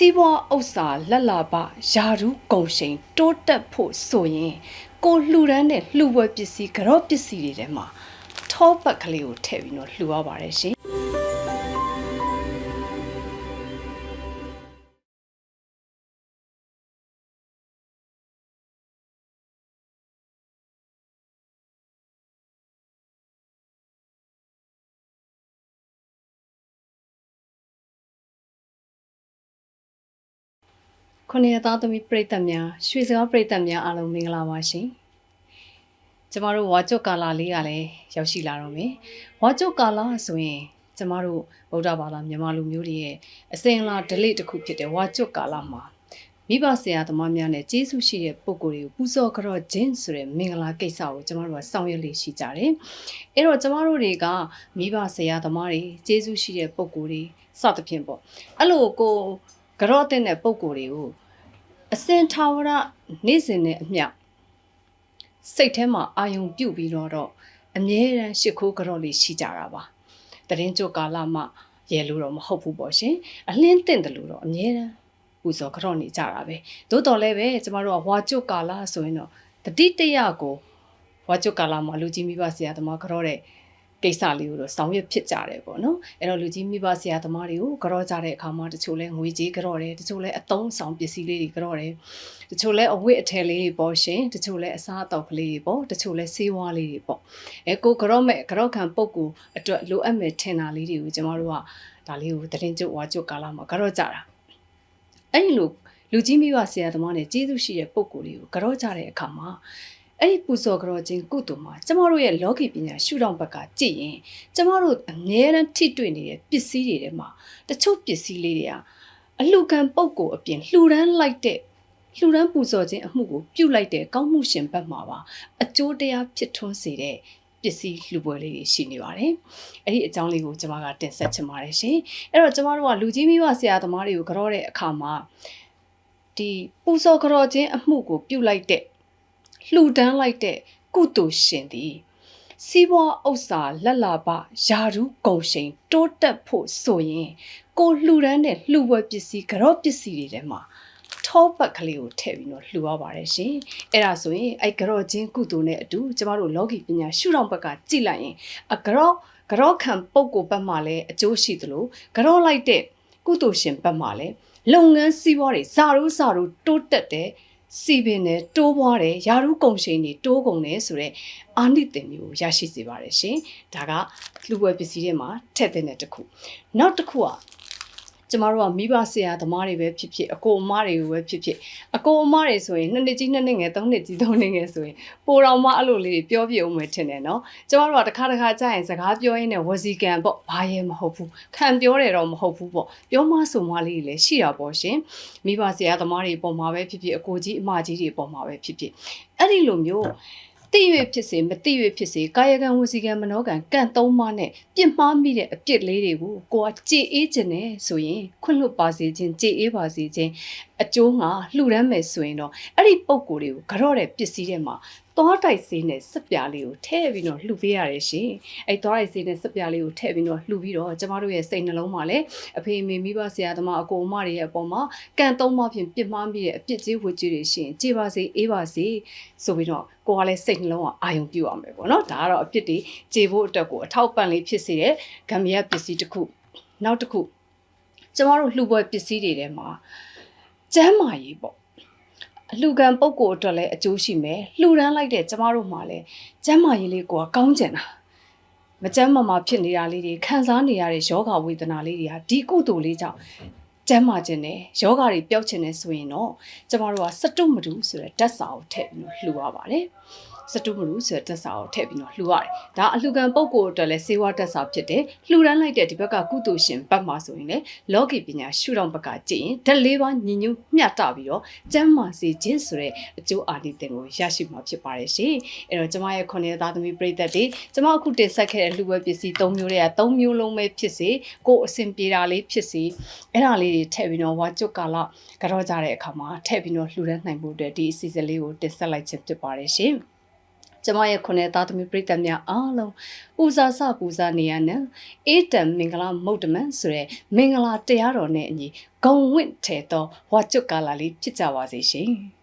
စီးပွားဥစ္စာလက်လာပယာရူးကုံရှိန်တိုးတက်ဖို့ဆိုရင်ကိုလှူဒန်းတဲ့လှူပွဲပစ္စည်းကြော့ပစ္စည်းတွေထဲမှာထောပတ်ကလေးကိုထည့်ပြီးတော့လှူရပါတယ်ရှင် ခုနှစ်ရက်သားသမီးပြိတ္တများရွှေစကားပြိတ္တများအားလုံးမင်္ဂလာပါရှင်။ကျမတို့ဝါကျွတ်ကာလာလေးကလည်းရောက်ရှိလာတော့မယ်။ဝါကျွတ်ကာလာဆိုရင်ကျမတို့ဗုဒ္ဓဘာသာမြန်မာလူမျိုးတွေရဲ့အစဉ်အလာဒလိတစ်ခုဖြစ်တဲ့ဝါကျွတ်ကာလာမှာမိဘဆရာသမားများနဲ့ကျေးဇူးရှိတဲ့ပုဂ္ဂိုလ်တွေကိုပူဇော်ကြော့ခြင်းဆိုတဲ့မင်္ဂလာကိစ္စကိုကျမတို့ကဆောင်ရွက်လေ့ရှိကြတယ်။အဲ့တော့ကျမတို့တွေကမိဘဆရာသမားတွေကျေးဇူးရှိတဲ့ပုဂ္ဂိုလ်တွေစသဖြင့်ပေါ့။အဲ့လိုကို ကြော့တဲ့တဲ့ပုဂ္ဂိုလ်တွေကိုအစင်ထာဝရနေ့စဉ်နဲ့အမျှစိတ်ထဲမှာအာယုံပြုတ်ပြီးတော့တော့အမြဲတမ်းရှ िख ိုးကြော့လေးရှိကြတာပါတရင်ကြိုကာလမှရဲလို့တော့မဟုတ်ဘူးပေါ့ရှင်အလင်းတင့်တယ်လို့တော့အမြဲတမ်းပူဇော်ကြော့နေကြတာပဲသို့တော်လည်းပဲကျမတို့ကဝါကျွတ်ကာလဆိုရင်တော့တတိတရကိုဝါကျွတ်ကာလမှာလူကြီးမိဘဆရာသမားကြော့တဲ့ ကိစ္စလေးကိုတော့ဆောင်ရွက်ဖြစ်ကြတယ်ပေါ့နော်အဲ့တော့လူကြီးမိဘဆရာသမားတွေကိုကြော့ကြတဲ့အခါမှာတချို့လဲငွေကြေးကြော့တယ်တချို့လဲအသုံးဆောင်ပစ္စည်းလေးတွေကြော့တယ်တချို့လဲအဝတ်အထည်လေးတွေပေါ့ရှင်တချို့လဲအစားအသောက်ကလေးတွေပေါ့တချို့လဲဆေးဝါးလေးတွေပေါ့အဲကိုကြော့မဲ့ကြော့ခံပုံကူအတွက်လိုအပ်မဲ့ထင်တာလေးတွေကိုကျမတို့ကဒါလေးကိုတရင်ကျုပ်ဝါကျုပ်ကာလမှာကြော့ကြတာအဲ့ဒီလိုလူကြီးမိဘဆရာသမားနဲ့ကျေးဇူးရှိတဲ့ပုံကူတွေကိုကြော့ကြတဲ့အခါမှာ အဲ့ဒီပူဇော်ကြောခြင်းကုသိုလ်မှာကျမတို့ရဲ့လောကီပညာရှုထောင့်ဘက်ကကြည့်ရင်ကျမတို့အမြဲတမ်းထိတွေ့နေတဲ့ပစ္စည်းတွေထဲမှာတချို့ပစ္စည်းလေးတွေကအလှခံပုံကိုအပြင်လှူဒန်းလိုက်တဲ့လှူဒန်းပူဇော်ခြင်းအမှုကိုပြုလိုက်တဲ့ကောင်းမှုရှင်ဘက်မှာပါအကျိုးတရားဖြစ်ထွန်းစေတဲ့ပစ္စည်းလှူပွဲလေးတွေရှိနေပါတယ်။အဲ့ဒီအကြောင်းလေးကိုကျွန်မကတင်ဆက်ချင်ပါတယ်ရှင်။အဲ့တော့ကျွန်မတို့ကလူကြီးမိဘဆရာသမားတွေကိုကြောတဲ့အခါမှာဒီပူဇော်ကြောခြင်းအမှုကိုပြုလိုက်တဲ့ လှူဒန်းလိုက်တဲ့ကုသိုလ်ရှင်သည်စီးပွားဥစ္စာလက်လာပယာရူးကုံရှိန်တိုးတက်ဖို့ဆိုရင်ကိုလှူဒန်းတဲ့လှူပွဲပစ္စည်းကြော့ပစ္စည်းတွေထဲမှာထောပတ်ကလေးကိုထည့်ပြီးတော့လှူရပါတယ်ရှင်အဲ့ဒါဆိုရင်အဲ့ကြော့ချင်းကုသိုလ်နဲ့အတူကျမတို့လောကီပညာရှုထောင့်ဘက်ကကြည့်လိုက်ရင်အကြော့ကြော့ခံပုတ်ကိုဘက်မှာလည်းအကျိုးရှိသလိုကြော့လိုက်တဲ့ကုသိုလ်ရှင်ဘက်မှာလည်းလုပ်ငန်းစီးပွားတွေဇာရုဇာရုတိုးတက်တဲ့ စီပင်နဲ့တိုးပွားတယ်ယာရုကုံရှိန်တွေတိုးကုန်တယ်ဆိုတော့အာနိသင်မျိုးရရှိစေပါတယ်ရှင်ဒါကလူပွဲပစ္စည်းတွေမှာထည့်တဲ့တစ်ခုနောက်တစ်ခုက ကျမတို့ကမိဘဆရာသမားတွေပဲဖြစ်ဖြစ်အကိုအမတွေကိုပဲဖြစ်ဖြစ်အကိုအမတွေဆိုရင်နှစ်နှစ်ကြီးနှစ်နှစ်ငယ်သုံးနှစ်ကြီးသုံးနှစ်ငယ်ဆိုရင်ပိုတော်မအဲ့လိုလေးတွေပြောပြအောင်မယ်ထင်တယ်နော်ကျမတို့ကတစ်ခါတစ်ခါကြာရင်စကားပြောရင်းနဲ့ဝစီကံပေါ့ဘာရဲမဟုတ်ဘူးခံပြောတယ်တော့မဟုတ်ဘူးပေါ့ပြောမဆိုမလေးတွေလည်းရှိတာပေါ့ရှင်မိဘဆရာသမားတွေပုံမှာပဲဖြစ်ဖြစ်အကိုကြီးအမကြီးတွေပုံမှာပဲဖြစ်ဖြစ်အဲ့ဒီလိုမျိုး တိရွေဖြစ်စေမတိရွေဖြစ်စေကာယကံဝစီကံမနောကံကံသုံးပါးနဲ့ပြစ်မှားမိတဲ့အပြစ်လေးတွေကိုကိုကကြည်အေးခြင်းနဲ့ဆိုရင်ခွင့်လွတ်ပါစေခြင်းကြည်အေးပါစေခြင်းအကျိုးငါလှူဒန်းမယ်ဆိုရင်တော့အဲ့ဒီပုံကိုယ်တွေကိုကြော့တဲ့ပစ္စည်းတွေမှာ သွားတိုက်စေးနဲ့စက်ပြားလေးကိုထည့်ပြီးတော့လှူပေးရတယ်ရှင်။အဲ့သွားတိုက်စေးနဲ့စက်ပြားလေးကိုထည့်ပြီးတော့လှူပြီးတော့ကျမတို့ရဲ့စိတ်နှလုံးမှာလည်းအဖေအမေမိဘဆရာသမားအကိုအမတွေရဲ့အပေါ်မှာကံသုံးပါဖြင့်ပြစ်မှားမိတဲ့အပြစ်ကြီးဝတ်ကြီးတွေရှင်ကြည်ပါစေအေးပါစေဆိုပြီးတော့ကိုကလည်းစိတ်နှလုံးကအာယုံပြုတ်အောင်ပဲပေါ့နော်။ဒါကတော့အပြစ်တွေကြည်ဖို့အတွက်ကိုအထောက်ပံ့လေးဖြစ်စေတဲ့ဂမ်ဘီယာပစ္စည်းတစ်ခုနောက်တစ်ခုကျမတို့လှူပွဲပစ္စည်းတွေထဲမှာကျမ်းမာရေးပေါ့ အလှခံပုံကိုအတွက်လည်းအကျိုးရှိမယ်လှူဒန်းလိုက်တဲ့ကျမတို့မှလည်းကျမ်းမာရေးလေးကိုကောင်းကျင်တာမကျမ်းမာမာဖြစ်နေတာလေးတွေခံစားနေရတဲ့ယောဂဝေဒနာလေးတွေဟာဒီကုသိုလ်လေးကြောင့်ကျမ်းမာခြင်းနဲ့ယောဂတွေပျောက်ခြင်းနဲ့ဆိုရင်တော့ကျမတို့ကစတုမတူဆိုတဲ့ဓာတ်စာကိုထည့်ပြီးလှူရပါတယ် စတုမလူဆိုတဲ့တက်စာကိုထည့်ပြီးတော့လှူရတယ်။ဒါအလှူခံပုံကိုအတွက်လည်းစေဝါတက်စာဖြစ်တယ်။လှူဒန်းလိုက်တဲ့ဒီဘက်ကကုသိုလ်ရှင်ဘက်မှာဆိုရင်လည်းလောကီပညာရှုထောင့်ဘက်ကကြည့်ရင်ဓာတ်လေးပါးညီညွတ်မျှတပြီးတော့ကျမ်းမာစေခြင်းဆိုတဲ့အကျိုးအာနိသင်ကိုရရှိမှာဖြစ်ပါတယ်ရှင်။အဲ့တော့ကျမရဲ့ခုနှစ်သားသမီးပရိသတ်တွေကျမအခုတင်ဆက်ခဲ့တဲ့လှူပွဲပစ္စည်း၃မျိုးတွေက၃မျိုးလုံးပဲဖြစ်စေကိုယ်အဆင်ပြေတာလေးဖြစ်စေအဲ့ဒါလေးတွေထည့်ပြီးတော့ဝါကျွတ်ကာလကြောကြတဲ့အခါမှာထည့်ပြီးတော့လှူဒန်းနိုင်ဖို့အတွက်ဒီအစီအစဉ်လေးကိုတင်ဆက်လိုက်ခြင်းဖြစ်ပါတယ်ရှင်။ ကျမရဲ့ခုနှစ်သားသမီးပြည်သက်များအားလုံးပူဇာစပူဇာနေရနဲ့အေးတံမင်္ဂလာမုတ်တမန်ဆိုတဲ့မင်္ဂလာတရားတော်နဲ့အညီဂုံဝင့်ထဲသောဝါကျွတ်ကာလာလေးဖြစ်ကြပါစေရှင်။